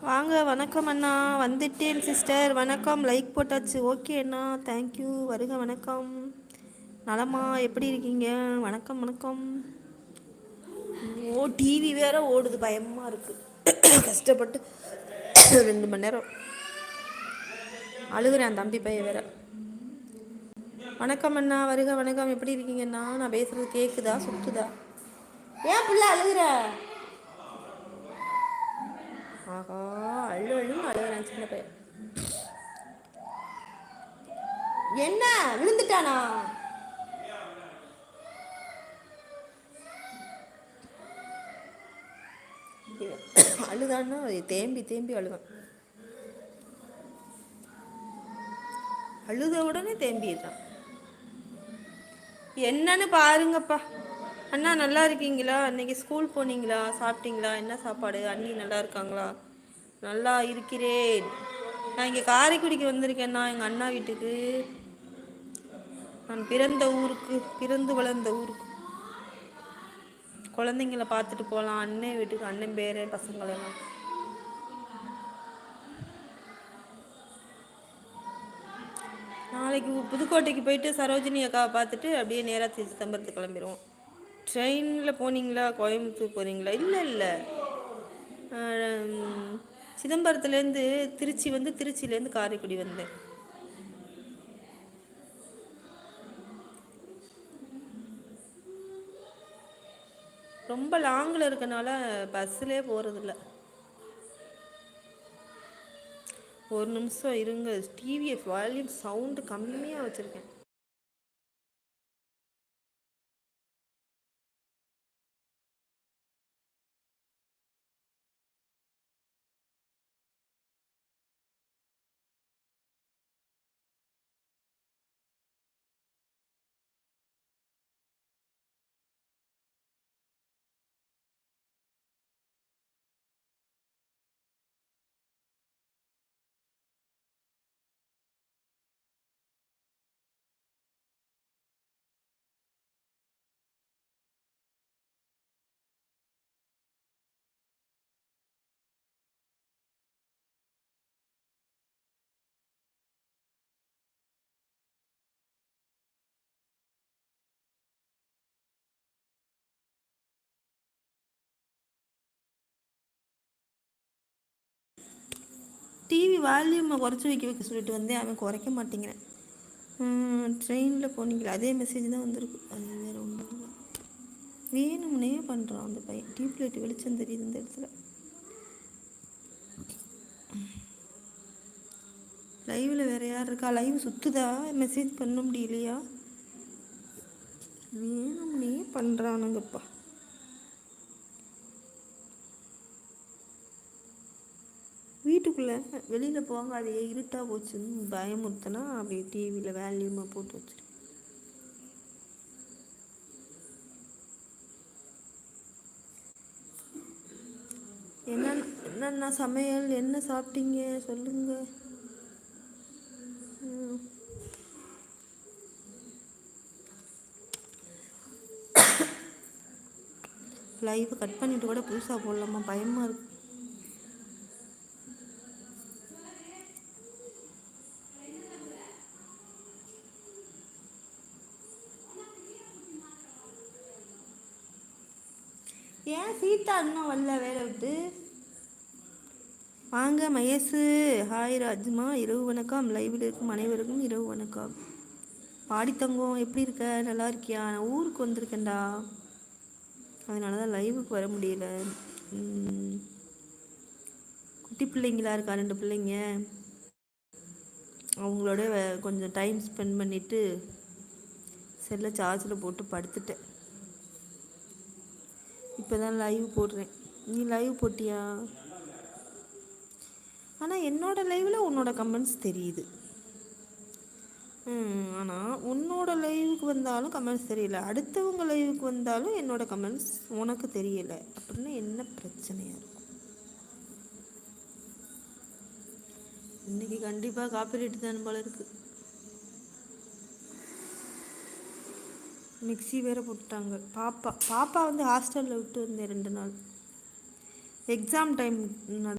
வாங்க வணக்கம் அண்ணா. வந்துட்டேன் சிஸ்டர் வணக்கம். லைக் போட்டாச்சு. ஓகே அண்ணா. தேங்க்யூ வருக வணக்கம். நலமா எப்படி இருக்கீங்க? வணக்கம் வணக்கம். ஓ டிவி வேற ஓடுது. பயமாக இருக்குது கஷ்டப்பட்டு ரெண்டு மணி நேரம் அழுகுறேன் தம்பி பையன் வேற. வணக்கம் அண்ணா. வருக வணக்கம். எப்படி இருக்கீங்கண்ணா நான் பேசுகிறது கேட்குதா சுற்றுதா ஏன் பிள்ளை அழுகுற? சின்ன பையன். என்ன? விழுந்துட்டானா? அழுதான்னா தேம்பி தேம்பி அழுதான். அழுத உடனே தேம்பிடுறான் என்னன்னு பாருங்கப்பா. அண்ணா நல்லா இருக்கீங்களா? இன்னைக்கு ஸ்கூல் போனீங்களா? சாப்பிட்டீங்களா? என்ன சாப்பாடு? அண்ணி நல்லா இருக்காங்களா? நல்லா இருக்கிறேன். நான் இங்கே காரைக்குடிக்கு வந்திருக்கேன்னா எங்கள் அண்ணா வீட்டுக்கு. நான் பிறந்த ஊருக்கு பிறந்து வளர்ந்த ஊருக்கு. குழந்தைங்கள பார்த்துட்டு போகலாம் அண்ணன் வீட்டுக்கு அண்ணன் பேர் பசங்களெல்லாம் நாளைக்கு புதுக்கோட்டைக்கு போயிட்டு சரோஜினி அக்காவை பார்த்துட்டு அப்படியே நேராக சிதம்பரத்துக்கு கிளம்பிடுவோம் ட்ரெயினில் போனீங்களா? கோயம்புத்தூர் போகிறீங்களா இல்லை இல்லை. சிதம்பரத்துலேருந்து திருச்சி வந்து திருச்சியிலேருந்து காரைக்குடி வந்தேன். ரொம்ப லாங்கில் இருக்கனால பஸ்ஸிலே போகிறதில்ல ஒரு நிமிஷம் இருங்க டிவியை வால்யூம் சவுண்டு கம்மியாக வச்சுருக்கேன். டிவி வால்யூமை குறைச்சி வைக்க வைக்க சொல்லிட்டு வந்தேன். அவன் குறைக்க மாட்டேங்கிறேன். ட்ரெயினில் போனீங்களா? அதே மெசேஜ் தான் வந்திருக்கு. அது வேறு ஒன்றும் வேணும்னே பண்ணுறான் அந்த பையன். டியூப்லைட் வெளிச்சம் தெரியுது இந்த இடத்துல. லைவில் வேறு யார் இருக்கா? லைவ் சுற்றுதா மெசேஜ் பண்ண முடியலையா? வேணும்னே பண்ணுறானுங்கப்பா வீட்டுக்குள்ளே வெளியில் போங்க அது இருட்டாக போச்சுன்னு பயமுறுத்தினா அப்படியே டிவியில் வேல்யூமாக போட்டு வச்சுரு. என்ன என்னென்ன சமையல் என்ன சாப்பிட்டீங்க? சொல்லுங்க. லைவ் கட் பண்ணிட்டு கூட புதுசாக போடலாமா? பயமாக இருக்கு. ஏன் சீதா இன்னும் வரல வேலை விட்டு? வாங்க மயசு ஹாய் ராஜ்மா. இரவு வணக்கம். லைவில் இருக்கும் அனைவருக்கும் இரவு வணக்கம். பாடித்தங்கம் எப்படி இருக்க? நல்லா இருக்கியா? நான் ஊருக்கு வந்திருக்கேன்டா. அதனால தான் லைவுக்கு வர முடியல. குட்டி பிள்ளைங்களா இருக்கா? ரெண்டு பிள்ளைங்க. அவங்களோட கொஞ்சம் டைம் ஸ்பெண்ட் பண்ணிவிட்டு செல்லை சார்ஜில் போட்டு படுத்துட்டேன். இப்போ தான் லைவ் போடுறேன். நீ லைவ் போட்டியா? ஆனால் என்னோட லைவில் உன்னோட கமெண்ட்ஸ் தெரியுது. ஆனால் உன்னோட லைவுக்கு வந்தாலும் கமெண்ட்ஸ் தெரியல. அடுத்தவங்க லைவுக்கு வந்தாலும் என்னோட கமெண்ட்ஸ் உனக்கு தெரியலை. அப்படின்னா என்ன பிரச்சனையாக இருக்கும்? இன்னைக்கு கண்டிப்பாக காப்பிரைட் தான் போல இருக்குது மிக்சி வேறு போட்டுட்டாங்க. பாப்பா பாப்பா வந்து ஹாஸ்டலில் விட்டு வந்தேன் ரெண்டு நாள். Exam time